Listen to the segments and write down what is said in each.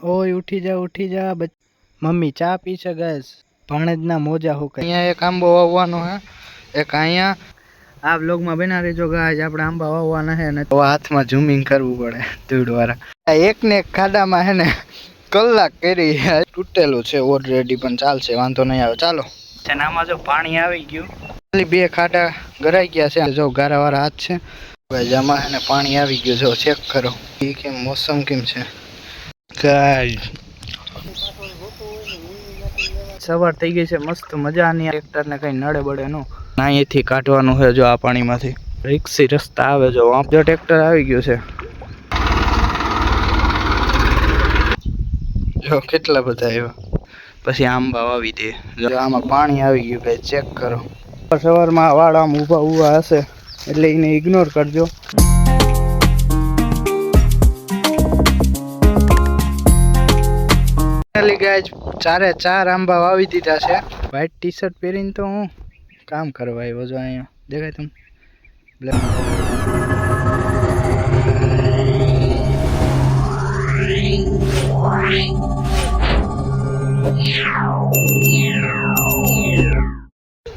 ઓય ઉઠી જા ઉઠી જા મમ્મી ચા પી છે ગેસ. ભાણેજના મોજા હુકાય અહીંયા એક આંબો વાવવાનો હે. એક અહીંયા આ વ્લોગમાં બના રહેજો ગાય આપણે આંબા વાવવાના હે ને તો હાથમાં ઝૂમિંગ કરવું પડે ધૂળવાળા. વાળા એક ને એક ખાડામાં હે ને કલાક કરી તૂટેલું છે ઓલરેડી પણ ચાલશે વાંધો નહીં આવે. ચાલો. આમાં જો પાણી આવી ગયું. ખાલી બે ખાડા ગરાઈ ગયા છે. જો ગારાવાળા હાથ છે. ભાઈ આમાં હે ને પાણી આવી ગયું જો ચેક કરો. એ કેમ મોસમ કેમ છે? ગાય સવાર થઈ ગઈ છે, મસ્ત મજાની. ટ્રેક્ટરને કંઈ નડે બડે નો. અહીંથી કાઢવાનું છે જો આ પાણીમાંથી. રિક્ષી રસ્તા આવે જો જો ટ્રેક્ટર આવી ગયું છે. જો કેટલા બધા આવ્યા. પછી આંબા વાવી દે. જો આમાં પાણી આવી ગયું કે ચેક કરો. સવારમાં વાળ આમ ઊભા ઊભા હશે, એટલે એને ઇગ્નોર કરજો. ફાઇનલી ગાય ચારે ચાર આંબા વાવી દીધા છે. વ્હાઇટ ટી શર્ટ પહેરીને તો હું કામ કરવા આવ્યો છું અહીંયા. દેખાય તમને?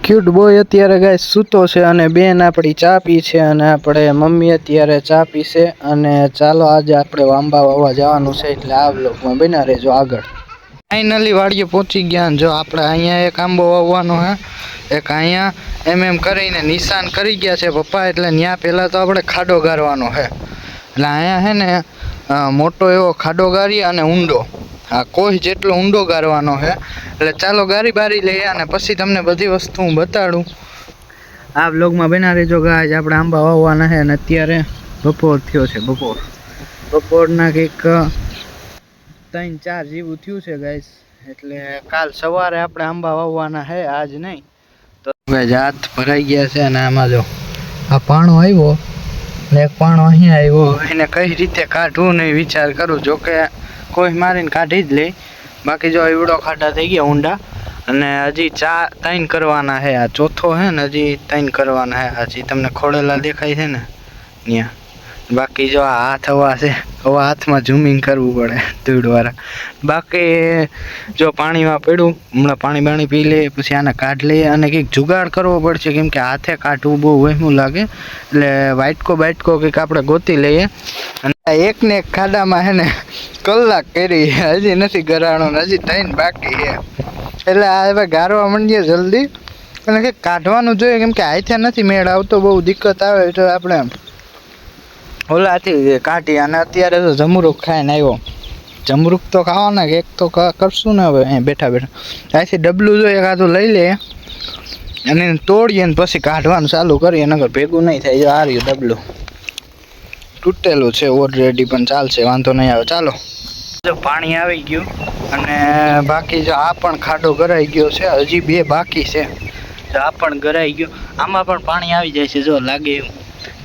ક્યુટ બોય અત્યારે ગાય સૂતો છે અને બેન આપણી ચા પી છે અને આપણે મમ્મી અત્યારે ચા પીશે અને ચાલો આજે આપણે વાંબા વાવવા જવાનું છે એટલે આ લોકમાં બના રહેજો આગળ. ફાઇનલી વાડીએ પહોંચી ગયા જો આપણે અહીંયા એક આંબો વાવવાનો હે. એક અહીંયા એમ એમ કરીને નિશાન કરી ગયા છે પપ્પા, એટલે ત્યાં પહેલાં તો આપણે ખાડો ગારવાનો છે એટલે અહીંયા છે ને મોટો એવો ખાડો ગારી અને ઊંડો. હા કોઈ જેટલો ઊંડો ગારવાનો છે એટલે ચાલો ગારી બારી લઈએ અને પછી તમને બધી વસ્તુ હું બતાડું. આ બ્લોગમાં બના રહેજો ગાય આપણે આંબા વાવવાના છે અને અત્યારે બપોર થયો છે બપોર. બપોરના કંઈક ત્રણ ચાર જેવું થયું છે ગાઈસ એટલે કાલ સવારે આપણે આંબા વાવવાના છે, આજ નહીં. તો હાથ ભરાઈ ગયા છે અને આમાં જો આ પાણો આવ્યો ને એક પાણો અહીંયા આવ્યો. એને કઈ રીતે કાઢવું નહીં વિચાર કરું, જો કે કોઈ મારીને કાઢી જ લે. બાકી જો એવડો ખાટા થઈ ગયા ઊંડા. અને હજી ચા ત્રણ કરવાના છે, આ ચોથો છે ને હજી ત્રણ કરવાના છે હજી તમને ખોડેલા દેખાય છે ને ત્યાં બાકી જો આ હાથ હવા છે, હવા હાથમાં ઝૂમિંગ કરવું પડે ધૂળવાળા બાકી જો પાણીમાં પડ્યું હમણાં પાણી બાણી પી લે પછી આને કાઢ લઈએ અને કંઈક જુગાડ કરવો પડશે, કેમ કે હાથે કાઢવું બહુ વહેમું લાગે. એટલે વાઇટકો બાઇટકો કંઈક આપણે ગોતી લઈએ. અને આ એક એક ખાડામાં હે ને કલાક કરી, હજી નથી ગરાણો, હજી થઈને બાકી છે. એટલે આ હવે ગારવા માંડીએ જલ્દી. અને કંઈક કાઢવાનું જોઈએ, કેમ કે હાથે નથી મેળ આવતો, બહુ દિક્કત આવે એટલે આપણે ઓલાથી કાઢી અને અત્યારે તો જમરૂક ખાઈને આવ્યો. જમરૂક તો ખાવાના કે એક તો કરશું ને હવે અહીં બેઠા બેઠા. અહીંથી ડબલું જોઈએ કાં લઈ લે અને તોડીએ ને પછી કાઢવાનું ચાલુ કરીએ નગર ભેગું નહીં થાય, જો આ ડબલું. તૂટેલું છે ઓલરેડી પણ ચાલશે, વાંધો નહીં આવે, ચાલો. જો પાણી આવી ગયું, અને બાકી જો આ પણ ખાડો ગરાઈ ગયો છે, હજી બે બાકી છે. આ પણ ગરાઈ ગયો, આમાં પણ પાણી આવી જાય છે, જો લાગે એવું.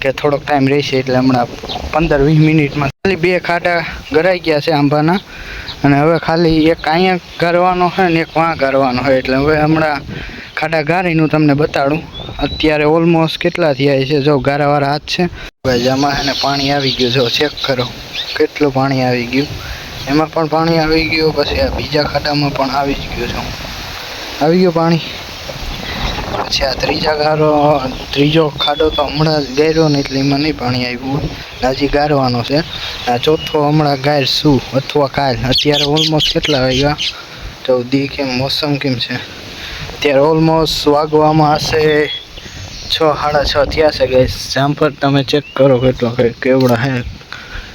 કે થોડોક ટાઈમ રહેશે એટલે હમણાં પંદર, વીસ મિનિટમાં ખાલી બે ખાડા ગરાઈ ગયા છે આંબાના. અને હવે ખાલી એક અહીંયા ગારવાનો હોય ને એક વાં ગારવાનો હોય. એટલે હવે હમણાં ખાડા ગારીનું તમને બતાડું. અત્યારે ઓલમોસ્ટ કેટલા થયા છે? જો ગારાવાળા હાથ છે. આમાં એને પાણી આવી ગયું. જો ચેક કરો. કેટલું પાણી આવી ગયું? એમાં પણ પાણી આવી ગયું, પછી આ બીજા ખાડામાં પણ આવી જ ગયું છે. આવી ગયું પાણી? પછી આ ત્રીજા ગારો, ત્રીજો ખાડો તો હમણાં જ ગાર્યો ને એટલે એમાં નહીં પાણી આવ્યું. હજી ગારવાનો છે. આ ચોથો હમણાં ગાય શું? અથવા કાલ. અત્યારે ઓલમોસ્ટ કેટલા વાગ્યા? ચૌદી કેમ, મોસમ કેમ છે? અત્યારે ઓલમોસ્ટ વાગવામાં હશે છ, સાડા છ થયા છે ગાય જામફળ તમે ચેક કરો કેટલો કેવડા હે,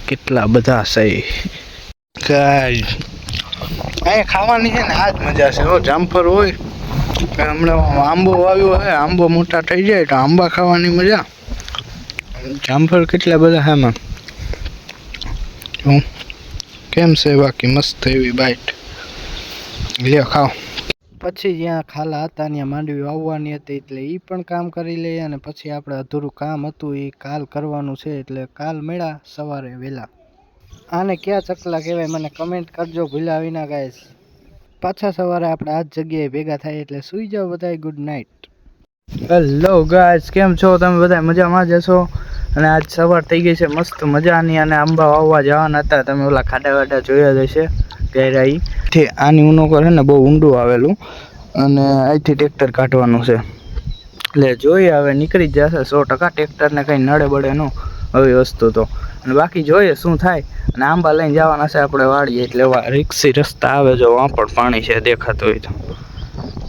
કેટલા બધા છે ગાય અહીંયા ખાવાની છે ને આ જ મજા છે. હો, જામફળ હોય. હમણાં આંબો વાવ્યો હે, આંબો મોટા થઈ જાય તો આંબા ખાવાની મજા. જામફળ કેટલા બધા હે હું કેમ છે બાકી મસ્ત એવી બાઈટ લ્યો, ખાઓ. પછી જ્યાં ખાલા હતા ત્યાં માંડવી વાવવાની હતી એટલે એ પણ કામ કરી લઈએ અને પછી આપણે અધૂરું કામ હતું એ કાલ કરવાનું છે એટલે કાલ મેળા સવારે વહેલા આને ક્યાં ચકલા કહેવાય મને કમેન્ટ કરજો ભૂલા વિના ગાઈસ પાછા સવારે આપણે આ જ જગ્યાએ ભેગા થાય એટલે સૂઈ જાઓ બધાય ગુડ નાઇટ હેલો ગાઈસ કેમ છો? તમે બધા મજામાં જ હશો? અને આજ સવાર થઈ ગઈ છે મસ્ત મજાની અને આંબા વાવવા જવાના હતા. તમે ઓલા ખાડા વાડા જોયા જ હશે કર્યા થી આની ઉનોકર છે ને બહુ ઊંડું આવેલું. અને અહીંથી ટ્રેક્ટર કાઢવાનું છે. એટલે જોઈએ હવે નીકળી જ જશે. સો ટકા ટ્રેક્ટરને કંઈ નડે બડે ન આવી વસ્તુ તો. અને બાકી જોઈએ શું થાય. અને આંબા લઈને જવાના છે, આપણે વાડીએ એટલે રિક્ષી રસ્તા આવે જો વાં પણ છે, દેખાતું હોય તો.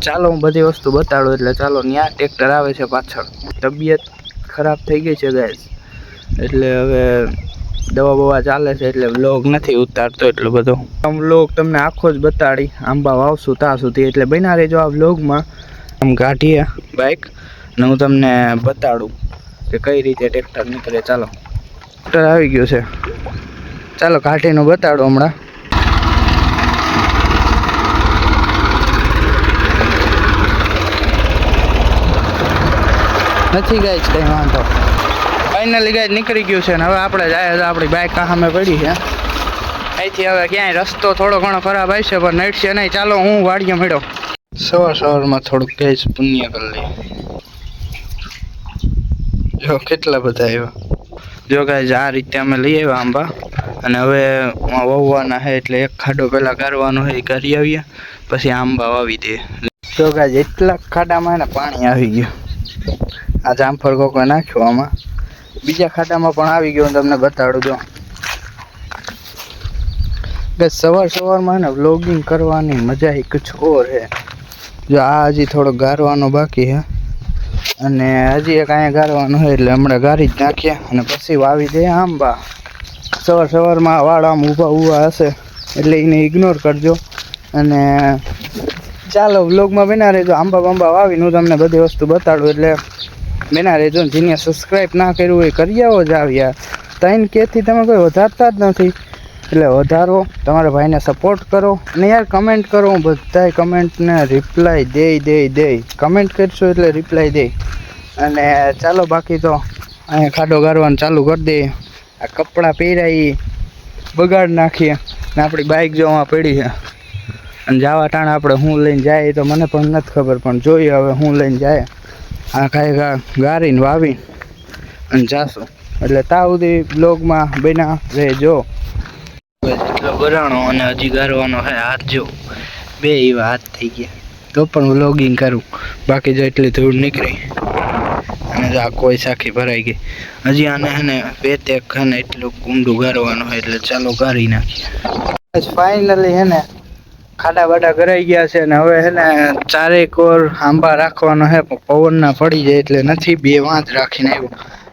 ચાલો હું બધી વસ્તુ બતાડું એટલે ચાલો ત્યાં ટ્રેક્ટર આવે છે પાછળ. તબિયત ખરાબ થઈ ગઈ છે ગાય એટલે હવે દવા બવા ચાલે છે, એટલે વ્લોગ નથી ઉતારતો એટલો બધો. આમ વ્લોગ તમને આખો જ બતાડી, આંબા વાવશું ત્યાં સુધી. એટલે બન્યા રહેજો આ વ્લોગમાં આમ કાઢીએ બાઇક અને હું તમને બતાડું કે કઈ રીતે ટ્રેક્ટર નીકળે. ચાલો. ટ્રેક્ટર આવી ગયું છે. ચાલો કાઢીને બતાડો હમણાં. નથી ગાય કંઈ વાંધો. ફાઇનલી ગાય નીકળી ગયું છે ને હવે આપણે જાય તો આપણી બાઇક સામે પડી છે. અહીંથી હવે ક્યાંય રસ્તો થોડો ઘણો ખરાબ આવશે પણ નડશે નહીં. ચાલો હું વાડીએ મળ્યો. સવાર સવારમાં થોડુંક ગેસ પુણ્ય કરી લઈએ. જો કેટલા બધા આવ્યા. જો ગાય, આ રીતે અમે લઈ આવ્યા આંબા. અને હવે વાવવાના છે એટલે એક ખાડો પહેલાં કરવાનો છે એ કરી આવીએ પછી આંબા વાવી દઈએ તો ગાય જેટલા ખાડામાં ને પાણી આવી ગયું. આ જામફળ કોકો નાખ્યો આમાં. બીજા ખાડામાં પણ આવી ગયો તમને બતાડું જો સવાર સવારમાં ને વ્લોગિંગ કરવાની મજા એક છોર છે જો આ હજી થોડો ગારવાનો બાકી છે અને હજી એક અહીંયા ગારવાનું છે એટલે હમણાં ગારી જ નાખીએ અને પછી વાવી દઈએ આંબા. સવાર સવારમાં વાળ આમ ઊભા ઊભા હશે એટલે એને ઇગ્નોર કરજો. અને ચાલો વ્લોગમાં બના રહેજો. આંબા બાંબા વાવીને હું તમને બધી વસ્તુ બતાડું એટલે બેના રહેજો. જેને સબસ્ક્રાઈબ ના કર્યું હોય કરી આવો જ આવ્યા. ત્રણ કેથી તમે કોઈ વધારતા જ નથી. એટલે વધારો, તમારા ભાઈને સપોર્ટ કરો. અને યાર કમેન્ટ કરો. હું બધાય કમેન્ટને રિપ્લાય દે દે દે કમેન્ટ કરશો એટલે રિપ્લાય દે અને ચાલો બાકી તો અહીંયા ખાડો ગારવાનું ચાલુ કરી દઈએ. આ કપડાં પહેર્યા બગાડ નાખીએ. ને આપણી બાઇક જોવા પડી છે. અને જવા ટાણે આપણે હું લઈને જાય તો મને પણ નથી ખબર, પણ જોઈએ હવે હું લઈને જાય. આ કાંઈ ગારીને વાવી અને જાશું. એટલે તા સુધી બ્લોગમાં બન્યા રહેજો. એટલો ગરાણો અને હજી ગારવાનો હે હાથ જો. બે એવા હાથ થઈ ગયા. તો પણ વ્લોગિંગ કરું. બાકી જો એટલી ધૂળ નીકળી. અને જો આ કોઈ સાખી ભરાઈ ગઈ. હજી આને હે બે તે ખાને એટલું કુંડું ગારવાનું હોય એટલે ચાલો ગારી નાખીએ. ફાઇનલી હે ને ખાડા બાડા ગરાઈ ગયા છે ને હવે હે ને ચારેક ઓર આંબા રાખવાનો હે, પણ પવન ના પડી જાય એટલે નથી, બે વાંચ રાખીને આવ્યો.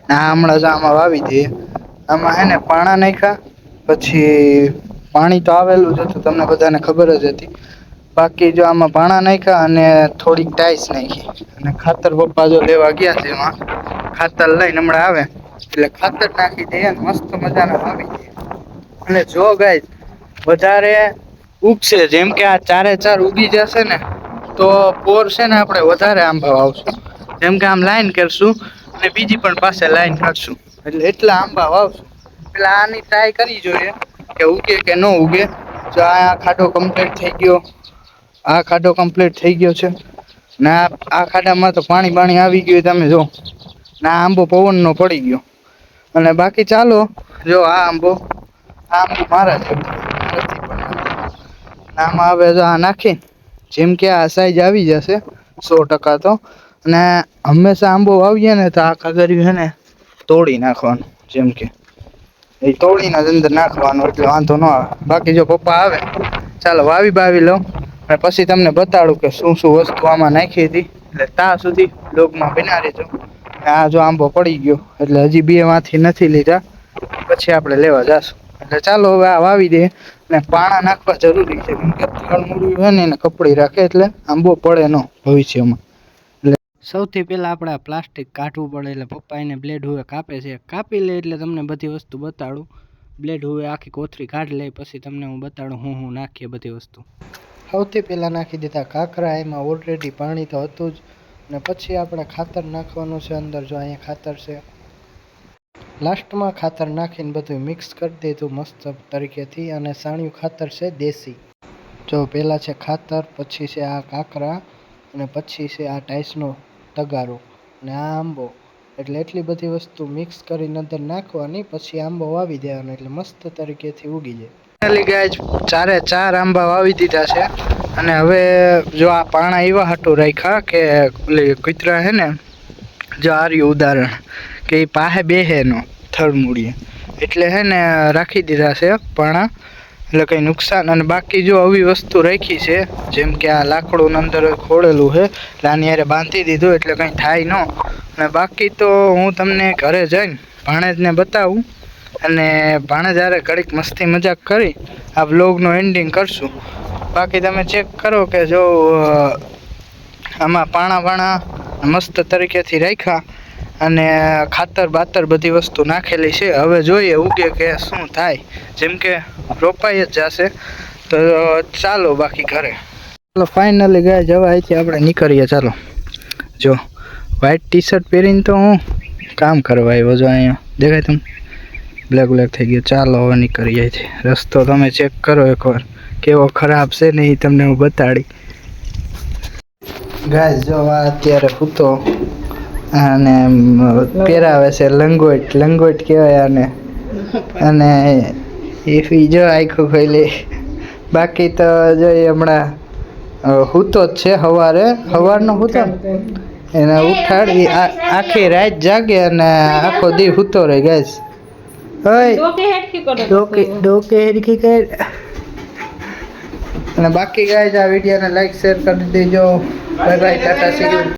ને હમણાં જ આમાં વાવી દઈએ આમાં હે ને પાણા નાખ્યા, પછી પાણી તો આવેલું જ હતું, તમને બધાને ખબર જ હતી. બાકી જો આમાં ભાણા નાખ્યા અને થોડીક ટાઈસ નાખી. અને ખાતર પપ્પા જો લેવા ગયા છે એમાં, ખાતર લઈને હમણાં આવે. એટલે ખાતર નાખી દઈએ મસ્ત મજાના આવી દઈએ. અને જો ગાય વધારે ઉગશે, જેમ કે આ ચારે ચાર ઉગી જશે ને, તો પોર છે ને આપણે વધારે આંબા વાવશું જેમ કે આમ લાઈન કરશું અને બીજી પણ પાસે લાઈન કાઢશું. એટલે એટલા આંબા વાવશું એટલે આની ટ્રાય કરી જોઈએ, કે ઉગે કે ન ઉગે. જો આ ખાડો કમ્પ્લીટ થઈ ગયો આ ખાડો કમ્પ્લીટ થઈ ગયો છે. ને આ ખાડામાં તો પાણી પાણી આવી ગયું તમે જો. ને આ આંબો પવનનો પડી ગયો. અને બાકી ચાલો, જો આ આંબો આ આંબો મારા છે. આમાં હવે જો આ નાખી. જેમ કે આ સાઈઝ આવી જશે, સો ટકા તો. અને હંમેશા આંબો વાવીએ ને તો આ કાગરિયું છે ને તોડી નાખવાનું, જેમ કે. એ તોડીને અંદર નાખવાનું, એટલે વાંધો ન આવે. બાકી જો પપ્પા આવે, ચાલો વાવી બાવી લઉં. અને પછી તમને બતાડું કે શું શું વસ્તુ આમાં નાખી હતી. એટલે ત્યાં સુધી લોગમાં બના રહેજો. આ જો આંબો પડી ગયો, એટલે હજી બે માંથી નથી લીધા. પછી આપણે લેવા જઈશું એટલે ચાલો હવે આ વાવી દે. અને પાણા નાખવા જરૂરી છે, કેમ કે તળમૂળું હોય ને એને કપડી રાખે એટલે આંબો પડે ન ભવિષ્યમાં. એટલે સૌથી પહેલાં આપણે આ પ્લાસ્ટિક કાઢવું પડે, એટલે પપ્પા એને બ્લેડ હુએ કાપે છે. કાપી લે એટલે તમને બધી વસ્તુ બતાડું. બ્લેડ હુએ આખી કોથળી કાઢી લે, પછી તમને હું બતાડું હું હું નાખીએ બધી વસ્તુ. સૌથી પહેલાં નાખી દીધા કાંકરા એમાં ઓલરેડી પાણી તો હતું જ. અને પછી આપણે ખાતર નાખવાનું છે અંદર, જો અહીંયા ખાતર છે. લાસ્ટમાં ખાતર નાખીને બધું મિક્સ કરી દીધું મસ્ત તરીકેથી અને સાણિયું ખાતર છે દેશી. જો પહેલાં છે ખાતર, પછી છે આ કાંકરા અને પછી છે આ ટાઈસનો તગારો. અને આ આંબો. એટલે એટલી બધી વસ્તુ મિક્સ કરીને અંદર નાખવાની, પછી આંબો વાવી દેવાનો, એટલે મસ્ત તરીકેથી ઉગી જાય. ચારે ચાર આંબા વાવી દીધા છે. અને હવે જો આ પાણા એવા હાટું રાખ્યા કે કૂતરા હે ને, જો આર્યું ઉદાહરણ, કે એ પાહે બેહે નો થળમૂળીએ એટલે હે ને રાખી દીધા છે પાણા. એટલે કંઈ નુકસાન, અને બાકી જો આવી વસ્તુ રાખી છે, જેમ કે આ લાકડું અંદર ખોળેલું છે એટલે આની હારે બાંધી દીધું, એટલે કંઈ થાય ન. અને બાકી તો હું તમને ઘરે જઈને ભાણેજને બતાવું અને ભાણે જ્યારે ઘડીક મસ્તી મજાક કરી, આ વ્લોગનું એન્ડિંગ કરશું. બાકી તમે ચેક કરો કે જો આમાં પાણા વાણા મસ્ત તરીકેથી રાખ્યા અને ખાતર બાતર બધી વસ્તુ નાખેલી છે. હવે જોઈએ ઉગે કે શું થાય. જેમ કે રોપાઈ જ જશે, તો ચાલો બાકી ઘરે. ચાલો ફાઇનલી ગયા જવા અહીંથી આપણે નીકળીએ. ચાલો. જો વ્હાઈટ ટી શર્ટ પહેરીને તો હું કામ કરવા આવ્યો જો અહીંયા. દેખાય તમને? બ્લેક બ્લેક થઈ ગયો. ચાલો હવે જાય છે રસ્તો તમે ચેક કરો એકવાર. કેવો ખરાબ છે ને એ તમને હું બતાડી. ગાય જો આ અત્યારે પૂતો અને પહેરાવે છે લંગોટ. લંગોટ કહેવાય આને. અને એ ફી જો આખું ખોલી બાકી તો જો હમણાં હૂતો જ છે સવારે સવારનો હૂતો એને ઉઠાડી આખી રાત જાગે અને આખો દી હૂતો રહે ગેસ ઓય ડોકે હેડકી કરો ડોકે ડોકે હેરખી કર. અને બાકી ગાય આ વિડીયોને લાઈક શેર કરી દેજો. Bye bye Tata C